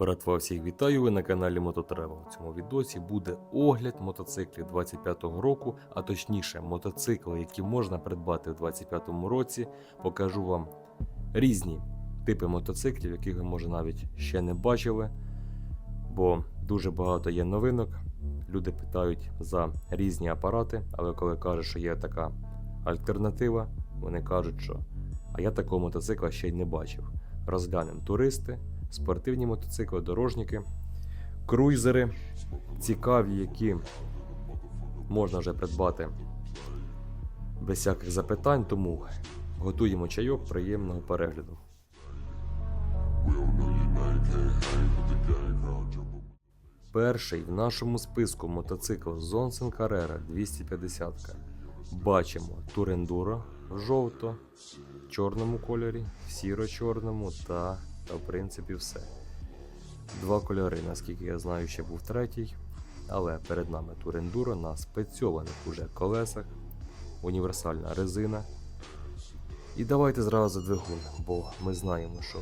Братва, всіх вітаю! Ви на каналі Мототревел. У цьому відосі буде огляд мотоциклів 25-го року, а точніше, мотоцикли, які можна придбати в 25-му році. Покажу вам різні типи мотоциклів, яких ви може навіть ще не бачили. Бо дуже багато є новинок. Люди питають за різні апарати, але коли кажуть, що є така альтернатива, вони кажуть, що а я такого мотоцикла ще й не бачив. Розглянемо туристи, спортивні мотоцикли, дорожники, круйзери, цікаві, які можна вже придбати без всяких запитань, тому готуємо чайок, приємного перегляду. Перший в нашому списку мотоцикл Zonsen Carrera 250. Бачимо Турендуро в жовто, чорному кольорі, сіро-чорному та, та в принципі все. Два кольори, наскільки я знаю, ще був третій. Але перед нами Турендуро на спецьованих уже колесах, універсальна резина. І давайте зразу двигун, бо ми знаємо, що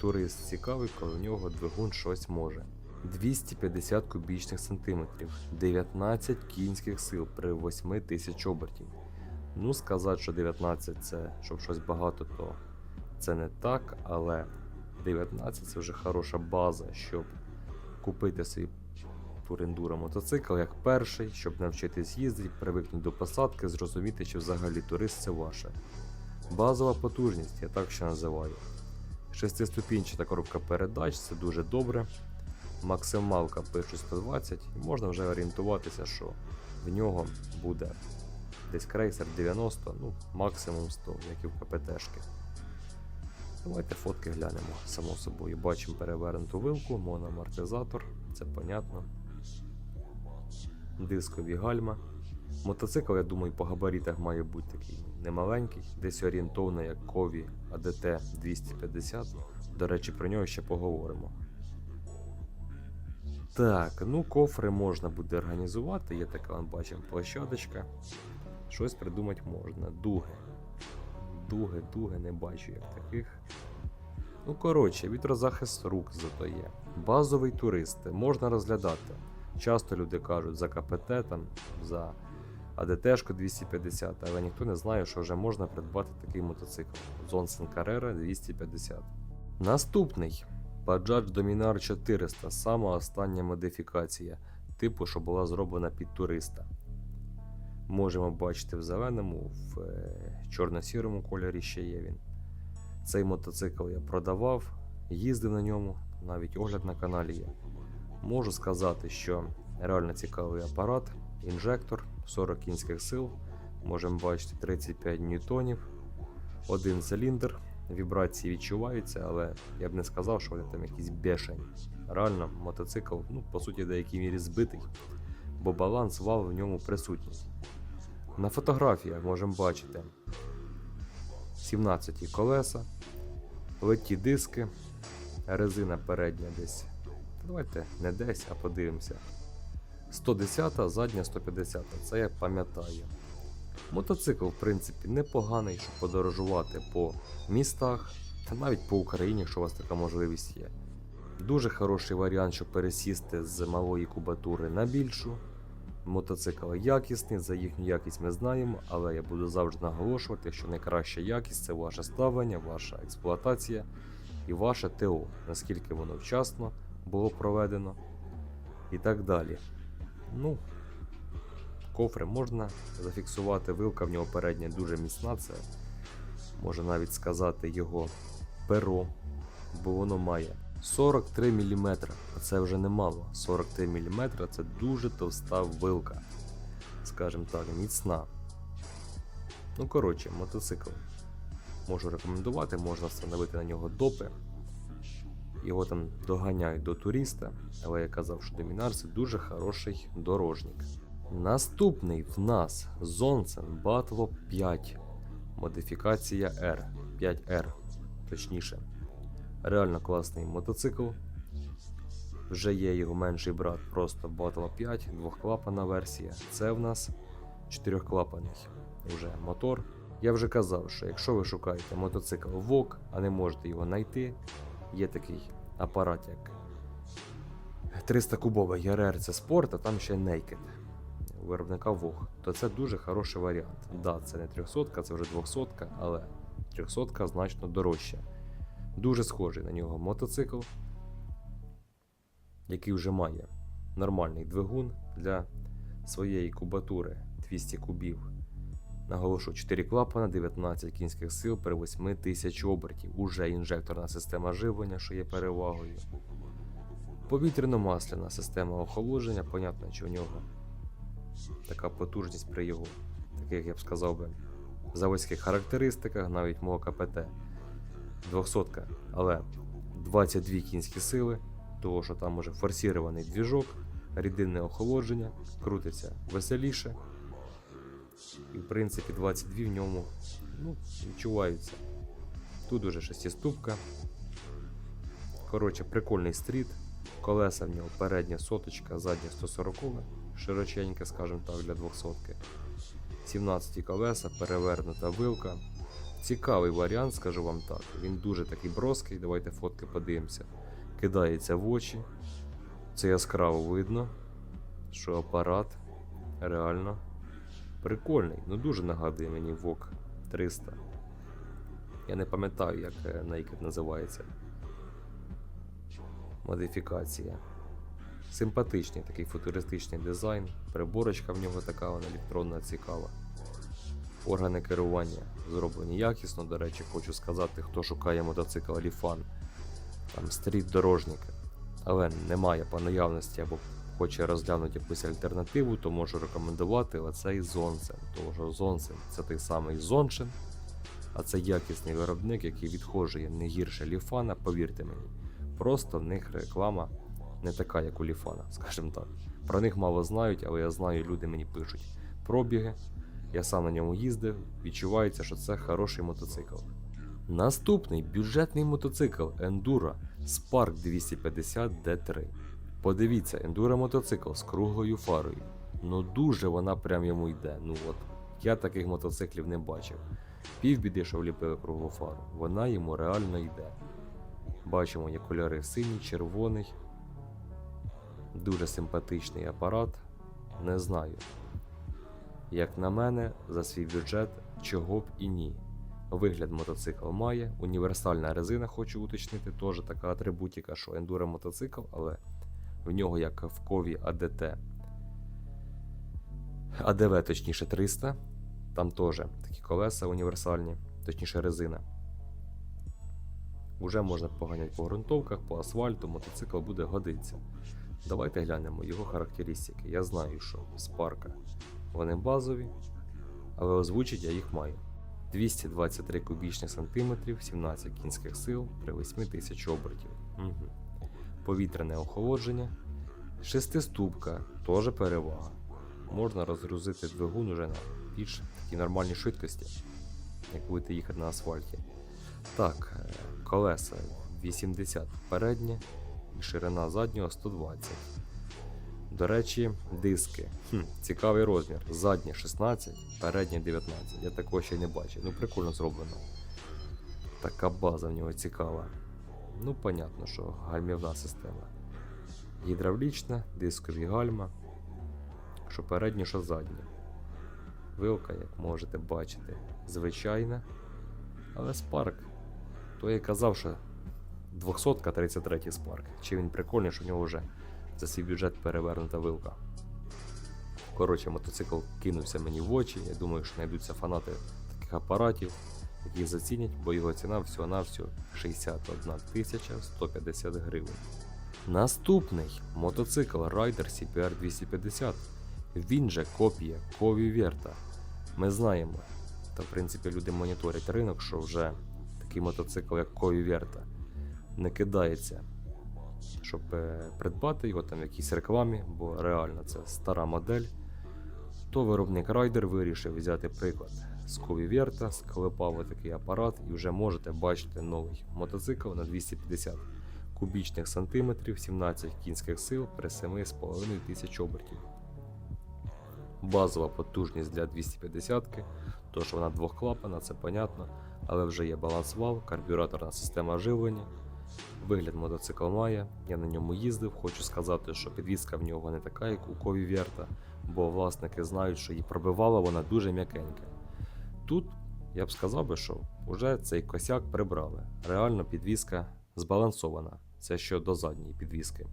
турист цікавий, коли в нього двигун щось може. 250 кубічних сантиметрів, 19 кінських сил при 8 тисяч обертів. Ну, сказати, що 19 це щоб щось багато, то це не так, але 19 це вже хороша база, щоб купити свій турендура мотоцикл як перший, щоб навчитись їздити, привикнути до посадки, зрозуміти, що взагалі турист це ваше. Базова потужність, я так ще називаю. Шестиступінчата коробка передач це дуже добре. Максималка пише 120, і можна вже орієнтуватися, що в нього буде десь крейсер 90, ну максимум 100, як і в КПТшки. Давайте фотки глянемо, само собою. Бачимо перевернуту вилку, моноамортизатор, це понятно. Дискові гальма. Мотоцикл, я думаю, по габаритах має бути такий немаленький, десь орієнтовно як Кові ADT 250. До речі, про нього ще поговоримо. Так, ну кофри можна буде організувати. Є така, бачимо, площадочка. Щось придумати можна. Дуги. Дуги, не бачу як таких. Ну, коротше, вітрозахист рук зато є. Базовий турист можна розглядати. Часто люди кажуть за КПТ, там, за АДТшку 250, але ніхто не знає, що вже можна придбати такий мотоцикл. Zonsen Carrera 250. Наступний Bajaj Dominar 400, сама остання модифікація, типу, що була зроблена під туриста. Можемо бачити в зеленому, в е, чорно-сірому кольорі ще є він. Цей мотоцикл я продавав, їздив на ньому, навіть огляд на каналі є. Можу сказати, що реально цікавий апарат, інжектор, 40 кінських сил, можемо бачити 35 ньютонів, один циліндр, вібрації відчуваються, але я б не сказав, що вони там якісь бешені. Реально, мотоцикл, ну, по суті, в деякій мірі збитий, бо баланс вал в ньому присутній. На фотографіях можемо бачити 17 колеса, леті диски, резина передня десь. Давайте не десь, а подивимося. 110, задня 150, це я пам'ятаю. Мотоцикл, в принципі, непоганий, щоб подорожувати по містах та навіть по Україні, якщо у вас така можливість є. Дуже хороший варіант, щоб пересісти з малої кубатури на більшу. Мотоцикл якісний, за їхню якість ми знаємо, але я буду завжди наголошувати, що найкраща якість це ваше ставлення, ваша експлуатація і ваше ТО, наскільки воно вчасно було проведено і так далі. Ну, кофри можна зафіксувати, вилка в нього передня дуже міцна, це можна навіть сказати його перо, бо воно має 43 мм, а це вже немало. 43 мм це дуже товста вилка, скажімо так, міцна. Ну, коротше, мотоцикл можу рекомендувати, можна встановити на нього допи. Його там доганяють до туриста, але я казав, що Домінар це дуже хороший дорожник. Наступний в нас Zonsen Battle 5. Модифікація R. 5R, точніше. Реально класний мотоцикл. Вже є його менший брат, просто Battle 5, двохклапана версія. Це в нас чотирьохклапаний вже мотор. Я вже казав, що якщо ви шукаєте мотоцикл VOG, а не можете його знайти, є такий апарат, як 300 кубовий ЯРР це спорт, а там ще Naked виробника Вог, то це дуже хороший варіант. Да, це не 300, це вже 200, але 300 значно дорожча. Дуже схожий на нього мотоцикл, який вже має нормальний двигун для своєї кубатури 200 кубів. Наголошу, 4 клапана, 19 кінських сил при 8 тисяч обертів. Уже інжекторна система живлення, що є перевагою. Повітряно-масляна система охолодження, понятно, що у нього така потужність при його, таких я б сказав би, заводських характеристиках, навіть мого КПТ. 200, але 22 кінські сили, того що там уже форсірований двіжок, рідинне охолодження, крутиться веселіше. І в принципі 22 в ньому ну, відчуваються. Тут уже шестиступка. Коротше, прикольний стріт. Колеса в нього передня соточка, задня 140, широченька, скажімо так, для 200. 17 колеса, перевернута вилка. Цікавий варіант, скажу вам так. Він дуже такий броский. Давайте фотки подивимося. Кидається в очі. Це яскраво видно, що апарат реально прикольний. Ну дуже нагадує мені VOG 300. Я не пам'ятаю, як е, Naked називається. Модифікація. Симпатичний такий футуристичний дизайн. Приборочка в нього така вона електронна цікава. Органи керування зроблені якісно. До речі, хочу сказати, хто шукає мотоцикл Alifan, там стріт дорожник, але немає по наявності або хоче розглянути якусь альтернативу, то можу рекомендувати оцей Зонсен. Тому що Зонсен це той самий Зоншин, а це якісний виробник, який відхожує не гірше Ліфана, повірте мені. Просто в них реклама не така, як у Ліфана, скажімо так. Про них мало знають, але я знаю, люди мені пишуть пробіги. Я сам на ньому їздив, відчувається, що це хороший мотоцикл. Наступний бюджетний мотоцикл Enduro Spark 250 D3. Подивіться, Enduro мотоцикл з круглою фарою. Ну дуже вона прям йому йде. Ну от я таких мотоциклів не бачив. Півбіди, що вліпили круглу фару, вона йому реально йде. Бачимо, є кольори синій, червоний. Дуже симпатичний апарат. Не знаю. Як на мене, за свій бюджет, чого б і ні. Вигляд мотоцикл має, універсальна резина, хочу уточнити, теж така атрибутика, що ендуро мотоцикл, але в нього як в кові АДТ. АДВ, точніше 300. Там теж такі колеса універсальні, точніше резина. Уже можна поганяти по ґрунтовках, по асфальту, мотоцикл буде годиться. Давайте глянемо його характеристики. Я знаю, що з парка вони базові, але озвучить я їх маю. 223 кубічних сантиметрів, 17 кінських сил при 8 тисяч обертів. Угу. Повітряне охолодження. Шестиступка, теж перевага. Можна розгрузити двигун уже на більш такій нормальній швидкості, як будете їхати на асфальті. Так, е, колеса 80 переднє і ширина заднього 120. До речі, диски. Хм, цікавий розмір. Заднє 16, переднє 19. Я такого ще не бачив. Ну, прикольно зроблено. Така база в нього цікава. Ну, понятно, що гальмівна система. Гідравлічна, дискові гальма. Що переднє, що заднє. Вилка, як можете бачити, звичайна. Але спарк. То я казав, що 233 спарк. Чи він прикольний, що в нього вже за свій бюджет перевернута вилка. Коротше, мотоцикл кинувся мені в очі. Я думаю, що знайдуться фанати таких апаратів, які зацінять, бо його ціна всього-навсього 61 тисяча 150 гривень. Наступний мотоцикл Rider CPR 250. Він же копія Кові Верта. Ми знаємо, та в принципі люди моніторять ринок, що вже такий мотоцикл, як Кові Верта, не кидається щоб е, придбати його там в якійсь рекламі, бо реально це стара модель, то виробник Райдер вирішив взяти приклад з Кові Верта, склепав такий апарат і вже можете бачити новий мотоцикл на 250 кубічних сантиметрів, 17 кінських сил при 7,5 тисяч обертів. Базова потужність для 250-ки, то що вона двохклапана, це понятно, але вже є баланс вал, карбюраторна система живлення Вигляд мотоцикл має, я на ньому їздив. Хочу сказати, що підвізка в нього не така, як у Кові Верта, бо власники знають, що її пробивала вона дуже м'якенька. Тут я б сказав би, що вже цей косяк прибрали. Реально підвізка збалансована. Це щодо задньої підвізки.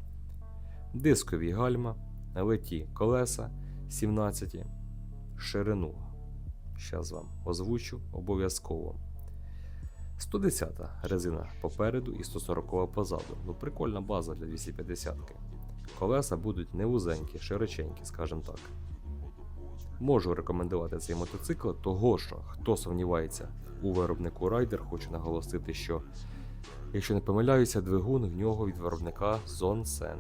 Дискові гальма, леті колеса 17, ширину. Щас вам озвучу обов'язково. 110 резина попереду і 140 позаду. Ну, прикольна база для 250 -ки. Колеса будуть не вузенькі, широченькі, скажімо так. Можу рекомендувати цей мотоцикл, того що хто сумнівається у виробнику Райдер, хочу наголосити, що, якщо не помиляюся, двигун в нього від виробника Zonsen.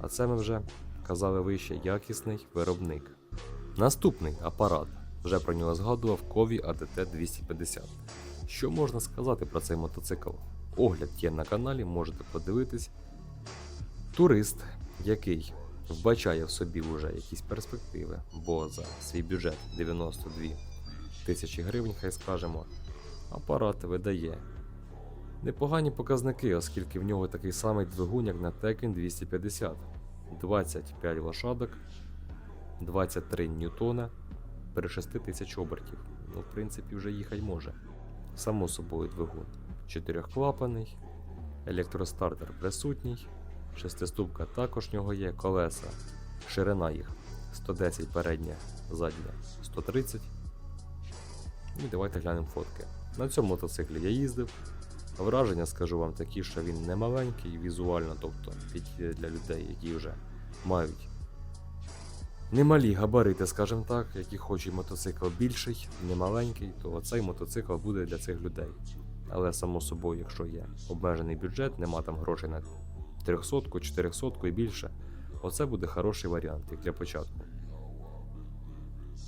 А це ми вже казали вище якісний виробник. Наступний апарат. Вже про нього згадував Кові ADT 250. Що можна сказати про цей мотоцикл? Огляд є на каналі, можете подивитись. Турист, який вбачає в собі вже якісь перспективи, бо за свій бюджет 92 тисячі гривень, хай скажемо, апарат видає непогані показники, оскільки в нього такий самий двигун, як на Tekken 250. 25 лошадок, 23 ньютона при 6 тисяч обертів. Ну, в принципі, вже їхати може. Само собою двигун. Чотирьохклапаний, електростартер присутній, шестиступка також в нього є, колеса, ширина їх 110 передня, задня 130. Ну, І давайте глянемо фотки. На цьому мотоциклі я їздив. Враження, скажу вам, такі, що він не маленький візуально, тобто підійде для людей, які вже мають немалі габарити, скажімо так, які хочуть мотоцикл більший, не маленький, то цей мотоцикл буде для цих людей. Але само собою, якщо є обмежений бюджет, нема там грошей на 300, 400 і більше, оце буде хороший варіант, як для початку.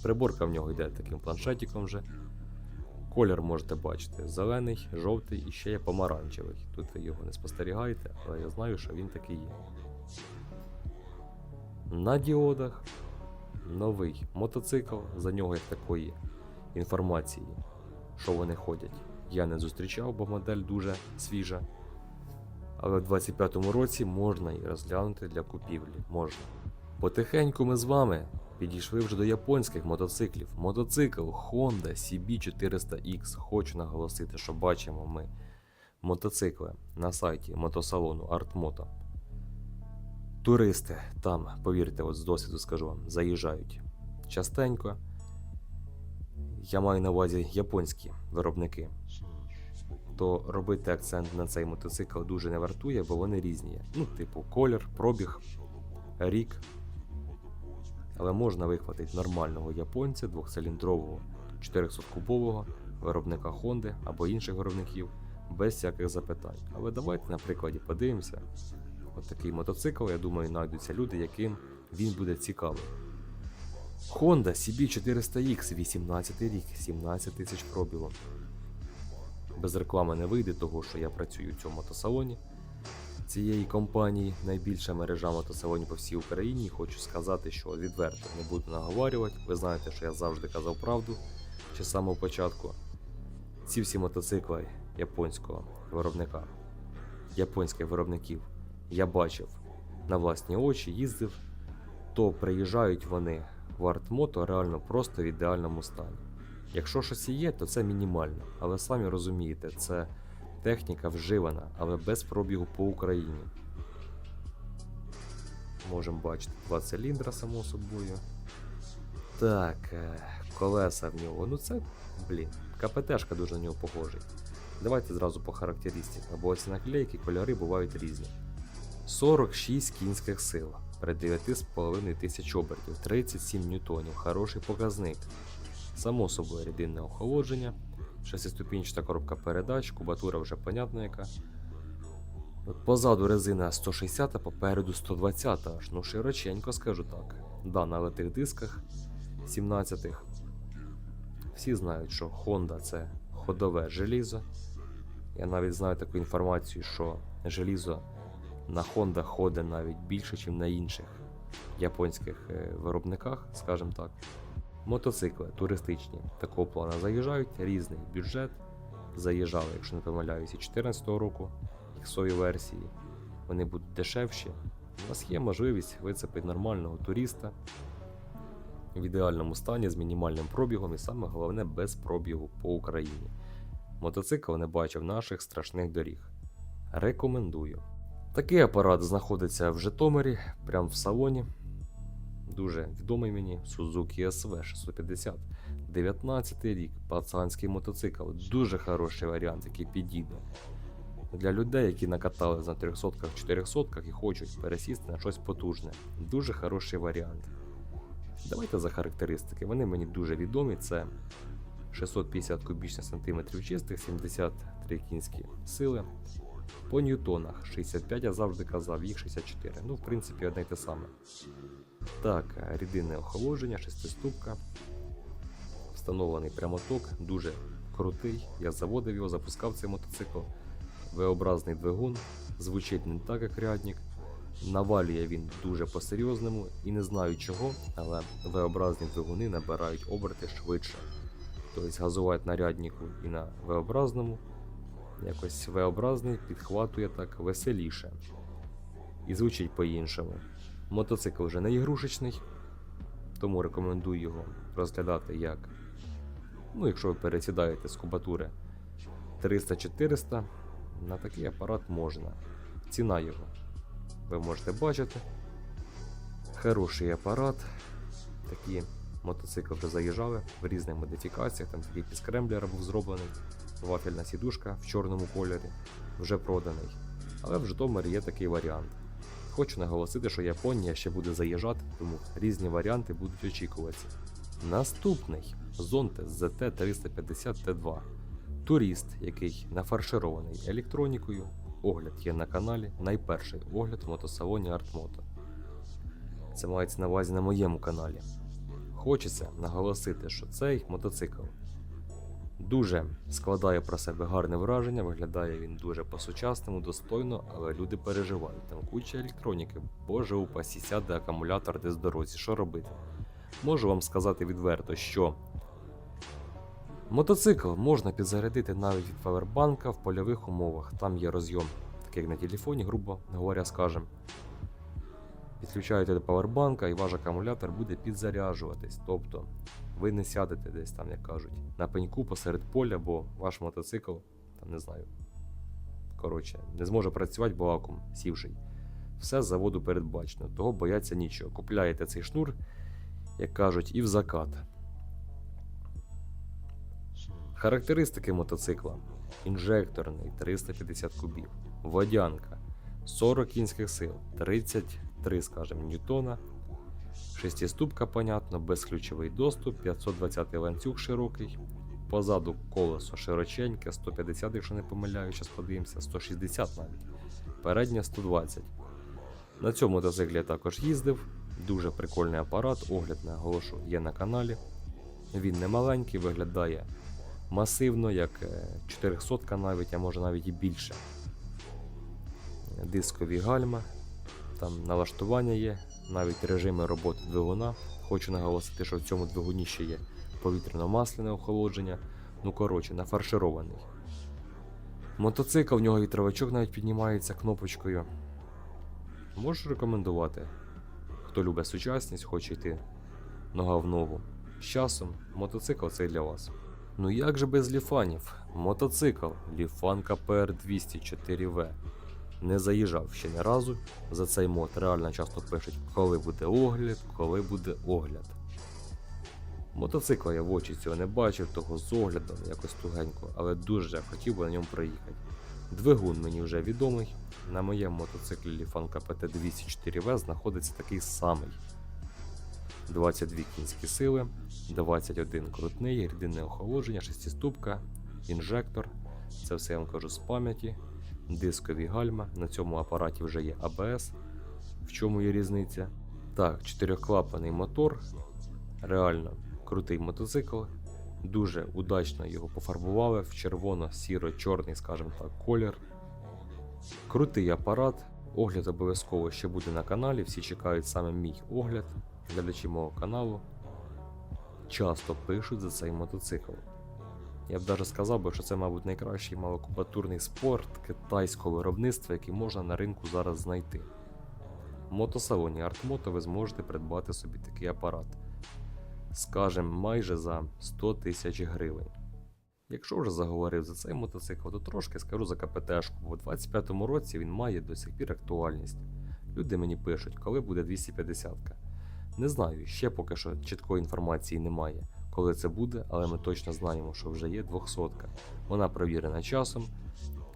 Приборка в нього йде таким планшетиком вже. Колір можете бачити: зелений, жовтий і ще є помаранчевий. Тут ви його не спостерігаєте, але я знаю, що він такий є. На діодах новий мотоцикл, за нього як такої інформації, що вони ходять. Я не зустрічав, бо модель дуже свіжа. Але в 25-му році можна її розглянути для купівлі. Можна. Потихеньку ми з вами підійшли вже до японських мотоциклів. Мотоцикл Honda CB400X. Хочу наголосити, що бачимо ми мотоцикли на сайті мотосалону Artmoto. Туристи там, повірте, от з досвіду скажу вам, заїжджають частенько. Я маю на увазі японські виробники. То робити акцент на цей мотоцикл дуже не вартує, бо вони різні. Ну, типу, колір, пробіг, рік. Але можна вихватити нормального японця, двохциліндрового 400-кубового виробника Honda або інших виробників без всяких запитань. Але давайте на прикладі подивимося. От такий мотоцикл, я думаю, знайдуться люди, яким він буде цікавий. Honda CB400X 18 рік, 17 тисяч пробігу. Без реклами не вийде, того що я працюю в цьому мотосалоні цієї компанії, найбільша мережа мотосалонів по всій Україні. Хочу сказати, що відверто не буду наговорювати. Ви знаєте, що я завжди казав правду ще з самого початку. Ці всі мотоцикли японського виробника, японських виробників я бачив на власні очі, їздив, то приїжджають вони в артмото реально просто в ідеальному стані. Якщо щось і є, то це мінімально, але самі розумієте, це техніка вживана, але без пробігу по Україні. Можемо бачити два циліндра, само собою. Так, е, колеса в нього. Ну це, блін, КПТшка дуже на нього похожий. Давайте зразу по характеристиках, бо ці наклейки, кольори бувають різні. 46 кінських сил при 9,5 тисяч обертів, 37 ньютонів, хороший показник. Само собою рідинне охолодження, шестиступінчата коробка передач, кубатура вже понятна яка. Позаду резина 160, а попереду 120 аж, ну широченько скажу так. Да, на литих дисках 17-х. Всі знають, що Honda це ходове желізо. Я навіть знаю таку інформацію, що желізо на Honda ходить навіть більше, ніж на інших японських е, виробниках, скажімо так. Мотоцикли туристичні такого плану заїжджають, різний бюджет. Заїжджали, якщо не помиляюся, 2014 року. іксові версії, вони будуть дешевші. У вас є можливість вицепити нормального туриста в ідеальному стані з мінімальним пробігом і саме головне без пробігу по Україні. Мотоцикл не бачив наших страшних доріг. Рекомендую. Такий апарат знаходиться в Житомирі, прямо в салоні. Дуже відомий мені Suzuki SV 650. 19 рік, пацанський мотоцикл. Дуже хороший варіант, який підійде. Для людей, які накатали на 300 400 і хочуть пересісти на щось потужне. Дуже хороший варіант. Давайте за характеристики. Вони мені дуже відомі. Це 650 кубічних сантиметрів чистих, 73 кінські сили. По ньютонах 65, я завжди казав, їх 64. Ну, в принципі, одне й те саме. Так, рідинне охолодження, шестиступка. Встановлений прямоток, дуже крутий. Я заводив його, запускав цей мотоцикл. V-образний двигун, звучить не так, як рядник. Навалює він дуже по-серйозному і не знаю чого, але V-образні двигуни набирають оберти швидше. Тобто газувати на ряднику і на V-образному. Якось V-образний підхватує так веселіше. І звучить по-іншому. Мотоцикл вже не ігрушечний, тому рекомендую його розглядати як. Ну, якщо ви пересідаєте з кубатури 300-400, на такий апарат можна. Ціна його. Ви можете бачити. Хороший апарат. Такі мотоцикли вже заїжджали в різних модифікаціях. Там такий під скремблера був зроблений, вафельна сідушка в чорному кольорі, вже проданий. Але в Житомирі є такий варіант. Хочу наголосити, що Японія ще буде заїжджати, тому різні варіанти будуть очікуватися. Наступний Zonte ZT350T2. Турист, який нафарширований електронікою. Огляд є на каналі. Найперший огляд в мотосалоні Артмото. Це мається на увазі на моєму каналі. Хочеться наголосити, що цей мотоцикл дуже складає про себе гарне враження, виглядає він дуже по-сучасному, достойно, але люди переживають. Там куча електроніки, боже упасі, сяде акумулятор десь дорозі. Що робити? Можу вам сказати відверто, що мотоцикл можна підзарядити навіть від павербанка в польових умовах. Там є розйом, такий як на телефоні, грубо говоря, скажем. Підключаєте до павербанка і ваш акумулятор буде підзаряджуватись. Тобто ви не сядете десь там, як кажуть, на пеньку посеред поля, бо ваш мотоцикл, там не знаю. Коротше, не зможе працювати, бо акум сівший. Все з заводу передбачено, того бояться нічого. Купляєте цей шнур, як кажуть, і в закат. Характеристики мотоцикла: інжекторний 350 кубів, водянка 40 кінських сил, 33, скажімо, ньютона, шестиступка, понятно, безключовий доступ, 520 ланцюг широкий. Позаду колесо широченьке, 150, якщо не помиляю, зараз подивимося, 160 навіть. Переднє 120. На цьому мотоциклі я також їздив. Дуже прикольний апарат, огляд наголошу є на каналі. Він не маленький, виглядає масивно, як е, 400 навіть, а може навіть і більше. Дискові гальма, там налаштування є, навіть режими роботи двигуна. Хочу наголосити, що в цьому двигуні ще є повітряно-масляне охолодження. Ну, коротше, нафарширований. Мотоцикл, в нього вітровичок навіть піднімається кнопочкою. Можу рекомендувати. Хто любить сучасність, хоче йти нога в ногу. З часом мотоцикл цей для вас. Ну як же без ліфанів? Мотоцикл Ліфан КПР 204В. Не заїжджав ще ні разу. За цей мод реально часто пишуть, коли буде огляд, коли буде огляд. Мотоцикла я в очі цього не бачив, того з оглядом якось тугенько, але дуже хотів би на ньому проїхати. Двигун мені вже відомий. На моєму мотоциклі Ліфан КПТ 204В знаходиться такий самий. 22 кінські сили, 21 крутний, рідинне охолодження, шестиступка, інжектор. Це все я вам кажу з пам'яті. Дискові гальма. На цьому апараті вже є ABS. В чому є різниця? Так, чотирьохклапаний мотор. Реально крутий мотоцикл. Дуже удачно його пофарбували в червоно-сіро-чорний, скажімо так, колір. Крутий апарат. Огляд обов'язково ще буде на каналі. Всі чекають саме мій огляд. Глядачі мого каналу часто пишуть за цей мотоцикл. Я б навіть сказав би, що це, мабуть, найкращий малокубатурний спорт китайського виробництва, який можна на ринку зараз знайти. В мотосалоні Артмото ви зможете придбати собі такий апарат, скажем, майже за 100 тисяч гривень. Якщо вже заговорив за цей мотоцикл, то трошки скажу за КПТшку, бо у 25-му році він має до сих пір актуальність. Люди мені пишуть, коли буде 250-ка. Не знаю, ще поки що чіткої інформації немає, коли це буде, але ми точно знаємо, що вже є 200-ка. Вона провірена часом.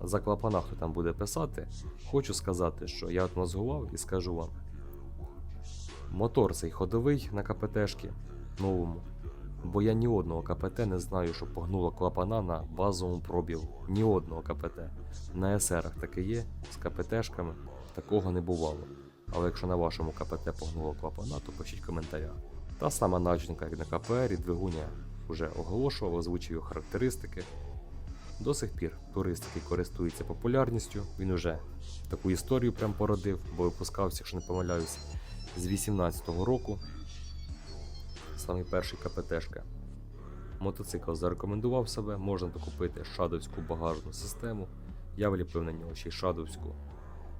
За клапана, хто там буде писати, хочу сказати, що я от мозгував і скажу вам. Мотор цей ходовий на КПТшки новому. Бо я ні одного КПТ не знаю, що погнуло клапана на базовому пробігу. Ні одного КПТ. На СРах таке є, з КПТшками такого не бувало. Але якщо на вашому КПТ погнуло клапана, то пишіть в коментарях. Та сама начинка, як на КПР і двигуня вже оголошував, озвучив його характеристики. До сих пір турист, який користується популярністю, він уже таку історію прям породив, бо випускався, якщо не помиляюсь, з 18-го року. Самий перший КПТшка. Мотоцикл зарекомендував себе, можна докупити шадовську багажну систему. Я вліпив на нього ще й шадовську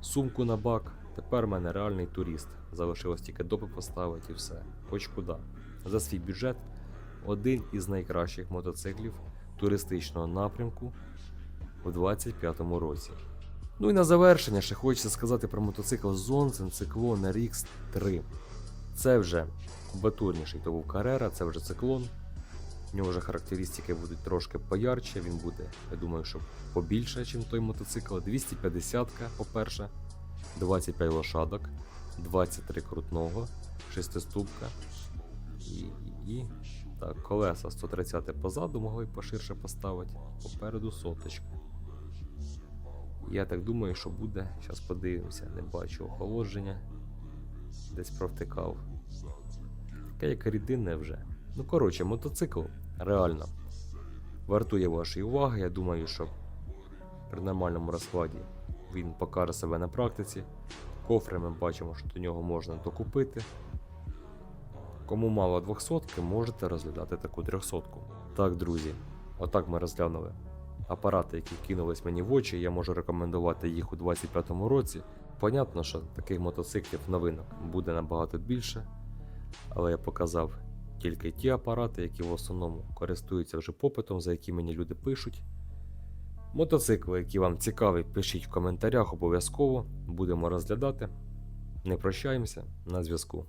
сумку на бак. Тепер в мене реальний турист. Залишилось тільки допи поставити і все. Хоч куди. За свій бюджет один із найкращих мотоциклів туристичного напрямку у 25-му році. Ну і на завершення ще хочеться сказати про мотоцикл Zonzen Cyclone RX 3. Це вже кубатурніший, то був Carrera, це вже циклон. В нього вже характеристики будуть трошки поярче, він буде, я думаю, що побільше, ніж той мотоцикл. 250-ка, по-перше, 25 лошадок, 23 крутного, шестиступка і, і, так, колеса 130 позаду могли поширше поставити, попереду соточка. Я так думаю, що буде. Зараз подивимося, не бачу охолодження. Десь провтикав. Таке як рідинне вже. Ну, коротше, мотоцикл реально вартує вашої уваги. Я думаю, що при нормальному розкладі він покаже себе на практиці. Кофри ми бачимо, що до нього можна докупити. Кому мало 200 можете розглядати таку 300 Так, друзі, отак ми розглянули апарати, які кинулись мені в очі. Я можу рекомендувати їх у 25-му році. Понятно, що таких мотоциклів новинок буде набагато більше, але я показав тільки ті апарати, які в основному користуються вже попитом, за які мені люди пишуть. Мотоцикли, які вам цікаві, пишіть в коментарях обов'язково, будемо розглядати. Не прощаємося на зв'язку.